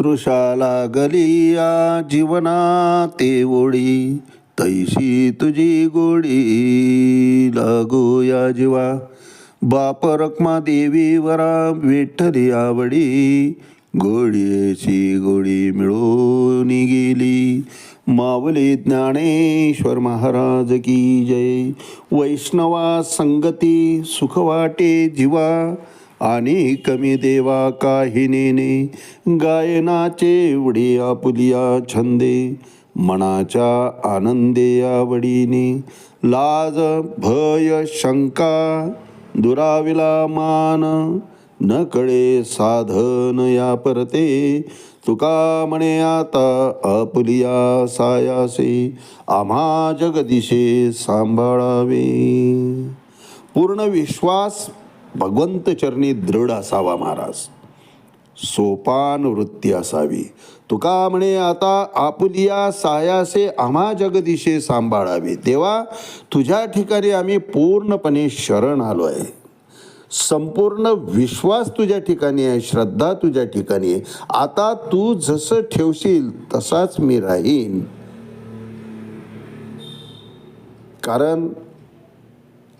तृषा लागली या जीवना ते तैशी तुझी गोडी लागो या जीवा. बाप रक्मा देवी वरा विठ्ठली आवडी. गोडीची गोडी मिळून गेली. मावली ज्ञानेश्वर महाराज की जय. वैष्णवा संगती सुख वाटे जीवा. आणि कमी देवा काही गायनाचे एवढे आपुलिया छंदे मनाच्या आनंदे आवडीने. लाज भय शंका दुराविला मान न कळे साधन या परते तुका म्हणे आता आपुलिया सायासे आम्हा जगदिशे सांभाळावे. पूर्ण विश्वास भगवंत चरणी दृढ असावा महाराज. सोपान वृत्ती असावी. तुका म्हणे आता आपुलिया सायासे आम्हा जगदिशे सांभाळावे. तेव्हा तुझ्या ठिकाणी आम्ही पूर्णपणे शरण आलो आहे. संपूर्ण विश्वास तुझ्या ठिकाणी आहे श्रद्धा तुझ्या ठिकाणी आहे. आता तू जसं ठेवशील तसाच मी राहीन. कारण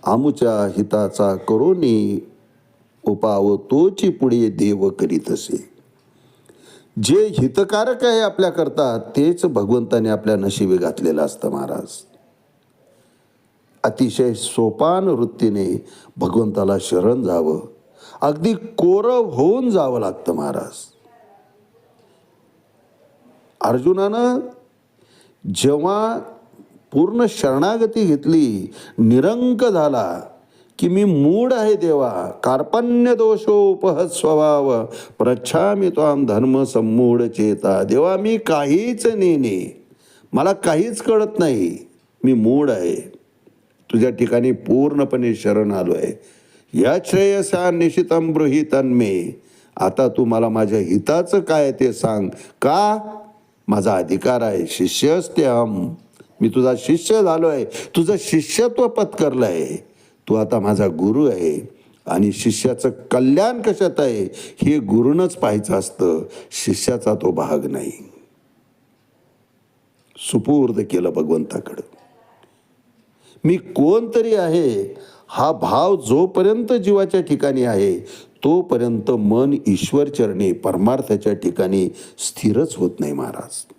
आमुच्या हिताचा करोनी उपाव तोची पुढे देव करीत असे. जे हितकारक आहे आपल्याकरता तेच भगवंताने आपल्या नशिबी घातलेलं असतं महाराज. अतिशय सोपान वृत्तीने भगवंताला शरण जावं अगदी कोरव होऊन जावं लागतं महाराज. अर्जुनानं जेव्हा पूर्ण शरणागती घेतली निरंक झाला की मी मूड आहे देवा कार्पण्य दोषोपहत स्वभाव प्रच्छामी त्वाम धर्म सम्मूढ चेता. देवा मी काहीच नेने मला काहीच कळत नाही मी मूड आहे. तुझ्या ठिकाणी पूर्णपणे शरण आलो आहे. या श्रेयसा निशितम बृहितन आता तू मला माझ्या हिताचं काय ते सांग. का? माझा अधिकार आहे शिष्य असते हम मी तुझा शिष्य झालो आहे. तुझं शिष्यत्व पत्करलं आहे. तू आता माझा गुरु आहे. आणि शिष्याचं कल्याण कशात आहे? हे गुरुनच पाहायचं असतं. शिष्याचा तो भाग नाही. सुपूर्द केलं भगवंताकडं. मी कोणतरी आहे? हा भाव जोपर्यंत जीवाच्या ठिकाणी आहे तोपर्यंत मन ईश्वरचरणी परमार्थाच्या ठिकाणी स्थिरच होत नाही महाराज.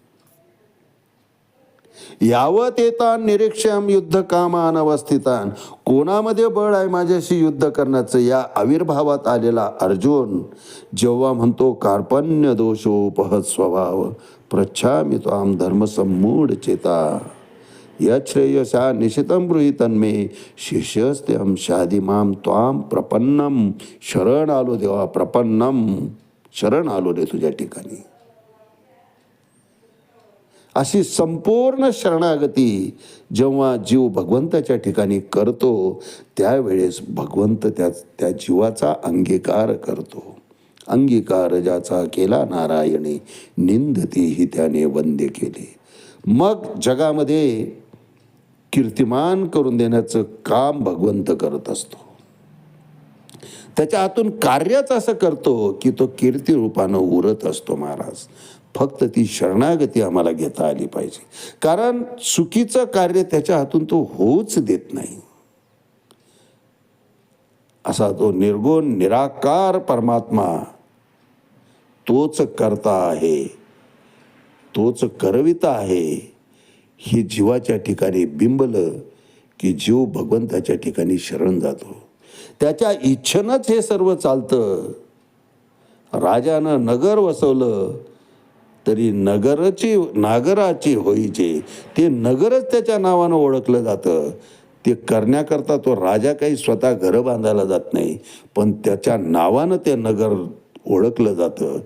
यावत येतान निरीक्षम युद्ध कामान अवस्थितान. कोणामध्ये बळ आहे माझ्याशी युद्ध करण्याचं? या आविर्भावात आलेला अर्जुन. जेव्हा म्हणतो कार्पण्य दोषोपहत स्वभाव प्रच्छामी तो आम धर्मसमूढ चेता. यश्रेयसा निशितं गृहीतन्मे शादी माम त्वां प्रपन्नम. शरण आलो देवा प्रपन्नम. शरण आलो रे तुझ्या ठिकाणी. अशी संपूर्ण शरणागती जेव्हा जीव भगवंताच्या ठिकाणी करतो त्यावेळेस भगवंत त्या त्या जीवाचा अंगीकार करतो. अंगीकार ज्याचा केला नारायणी निंदती ही त्याने वंद्य केली. मग जगामध्ये कीर्तिमान करून देण्याचं काम भगवंत करत असतो. त्याच्या हातून कार्यच असं करतो की तो कीर्ती रूपानं उरत असतो महाराज. फक्त ती शरणागती आम्हाला घेता आली पाहिजे. कारण चुकीचं कार्य त्याच्या हातून तो होऊच देत नाही. असा तो निर्गुण निराकार परमात्मा तोच करता आहे तोच करविता आहे. हे जीवाच्या ठिकाणी बिंबलं की जीव भगवंताच्या ठिकाणी शरण जातो. त्याच्या इच्छेनंच हे सर्व चालतं. राजानं नगर वसवलं तरी नगरची नागराची होईचे ते नगरच त्याच्या नावानं ओळखलं जातं. ते करण्याकरता तो राजा काही स्वतः घरं बांधायला जात नाही पण त्याच्या नावानं ते नगर ओळखलं जातं.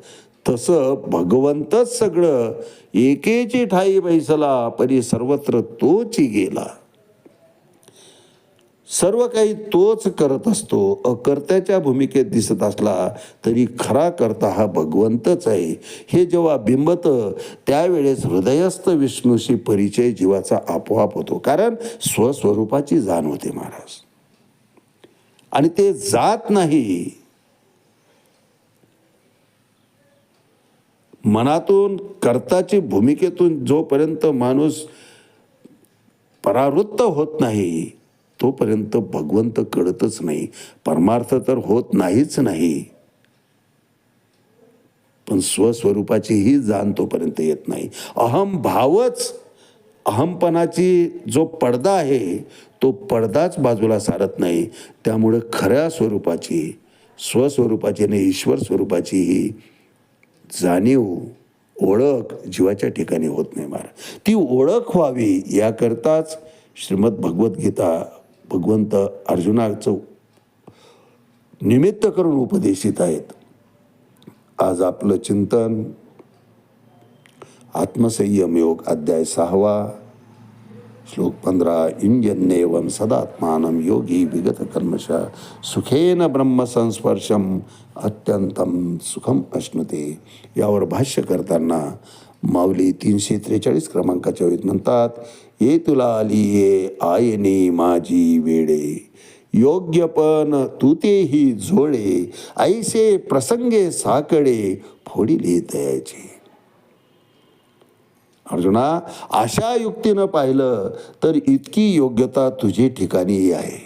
तसं भगवंतच सगळं एकेची ठाई बैसला परी सर्वत्र तोची गेला. सर्व काही तोच करत असतो अकर्त्याच्या भूमिकेत दिसत असला तरी खरा करता हा भगवंतच आहे. हे जेव्हा बिंबतं त्यावेळेस हृदयस्थ विष्णूशी परिचय जीवाचा आपोआप होतो. कारण स्वस्वरूपाची जाण होते महाराज. आणि ते जात नाही. मनातून कर्ताची भूमिकेतून जोपर्यंत माणूस परावृत्त होत नाही तोपर्यंत भगवंत कळतच नाही. परमार्थ तर होत नाहीच नाही. पण स्वस्वरूपाची ही जाण तोपर्यंत येत नाही. अहम भावच अहमपणाची जो पडदा आहे तो पडदाच बाजूला सारत नाही. त्यामुळे खऱ्या स्वरूपाची स्वस्वरूपाची आणि ईश्वर स्वरूपाची ही जाणीव ओळख जीवाच्या ठिकाणी होत नाही मार. ती ओळख व्हावी याकरताच श्रीमद भगवद्गीता भगवंत अर्जुनाचं निमित्त करून उपदेशित आहेत. आज आपलं चिंतन आत्मसंयम योग अध्याय सहावा श्लोक पंधरा इंजन्येवम सदात्मानं योगी विगत कर्मश सुखेन ब्रह्मसंस्पर्शम अत्यंतम सुखम अश्नुते यावर भाष्य करताना माऊली तीनशे त्रेचाळीस क्रमांकाच्या वेळेत म्हणतात ये तुला आली ये आयने माझी वेळे योग्य पण तू तेही जोडे ऐसे प्रसंगे साकडे फोडिले तयाचे अर्जुना अशा युक्तीनं पाहिलं तर इतकी योग्यता तुझी ठिकाणी आहे.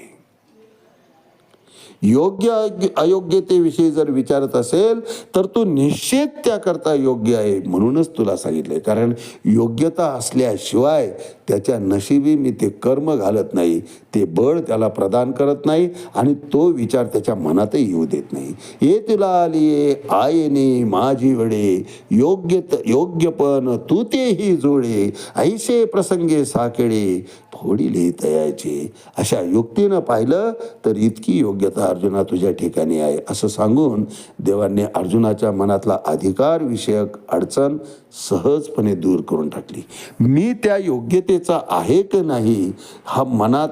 योग्य अयोग्यतेविषयी जर विचारत असेल तर तू निश्चित त्याकरता योग्य आहे म्हणूनच तुला सांगितले कारण योग्यता असल्याशिवाय त्याच्या नशिबी मी ते कर्म घालत नाही ते बळ त्याला प्रदान करत नाही आणि तो विचार त्याच्या मनातही येऊ देत नाही. ये तुला आली आयने माझी वडे योग्य योग्य पण तू तेही जोडे ऐसे प्रसंगे साकेडे लिहिता यायची. अशा युक्तीनं पाहिलं तर इतकी योग्यता अर्जुना तुझ्या ठिकाणी आहे असं सांगून देवांनी अर्जुनाच्या मनातला अधिकार विषयक अडचण सहजपणे दूर करून टाकली. मी त्या योग्यतेचा आहे की नाही हा मनात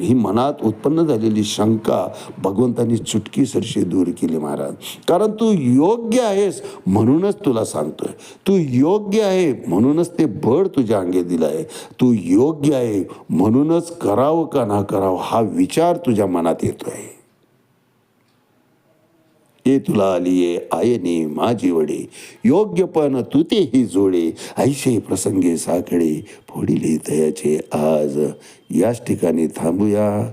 ही मनात उत्पन्न झालेली शंका भगवंतांनी चुटकी सरशी दूर केली महाराज. कारण तू योग्य आहेस म्हणूनच तुला सांगतोय. तू योग्य आहे म्हणूनच ते बळ तुझ्या अंगे दिलं आहे तू योग्य आहे म्हणूनच करावं का ना करावं हा विचार तुझ्या मनात येतोय. ये तुला आलीये आयने माझी वडे योग्य पण तू तेही जोडे ऐशे प्रसंगे साकडे फोडिले तयाचे आज. याच ठिकाणी थांबूया.